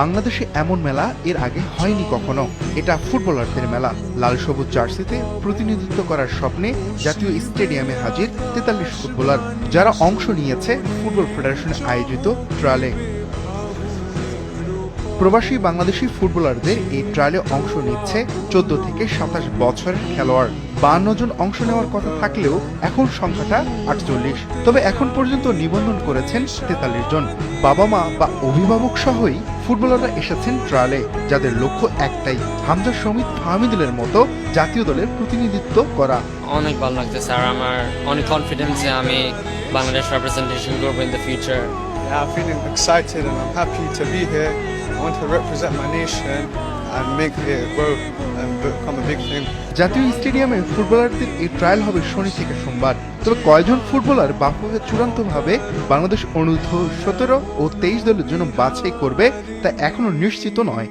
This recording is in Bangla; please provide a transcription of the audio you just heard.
বাংলাদেশে এমন মেলা এর আগে হয়নি কখনো। এটা ফুটবলারদের মেলা। লাল সবুজ জার্সিতে প্রতিনিধিত্ব করার স্বপ্নে জাতীয় স্টেডিয়ামে হাজির তেতাল্লিশ ফুটবলার, যারা অংশ নিয়েছে ফুটবল ফেডারেশন আয়োজিত ট্রায়ালে। প্রবাসী বাংলাদেশি ফুটবলারদের এই ট্রায়ালে অংশ নিচ্ছে চোদ্দ থেকে সাতাশ বছরের খেলোয়াড়। বান্ন জন অংশ নেওয়ার কথা থাকলেও এখন সংখ্যাটা আটচল্লিশ। তবে এখন পর্যন্ত নিবন্ধন করেছেন তেতাল্লিশ জন। বাবা মা বা অভিভাবক সহই ফুটবলাররা এসেছেন ট্রায়ালে যাদের লক্ষ্য একটাই, হামজা সমিত ফাহমিদুলের মতো জাতীয় দলের প্রতিনিধিত্ব করা। অনেক ভালো লাগছে, স্যার। আমার অনেক কনফিডেন্স যে আমি বাংলাদেশ রিপ্রেজেন্টেশন করব in the future Yeah, I'm feeling excited and I'm happy to be here. I want to represent my nation and make it grow and become a big thing. জাতীয় স্টেডিয়ামে ফুটবলারদের এই ট্রায়াল হবে শনি থেকে সোমবার তবে কয়জন ফুটবলার বাফুফে চূড়ান্তভাবে বাংলাদেশ অনূর্ধ্ব সতেরো ও তেইশ দলের জন্য বাছাই করবে তা এখনও নিশ্চিত নয়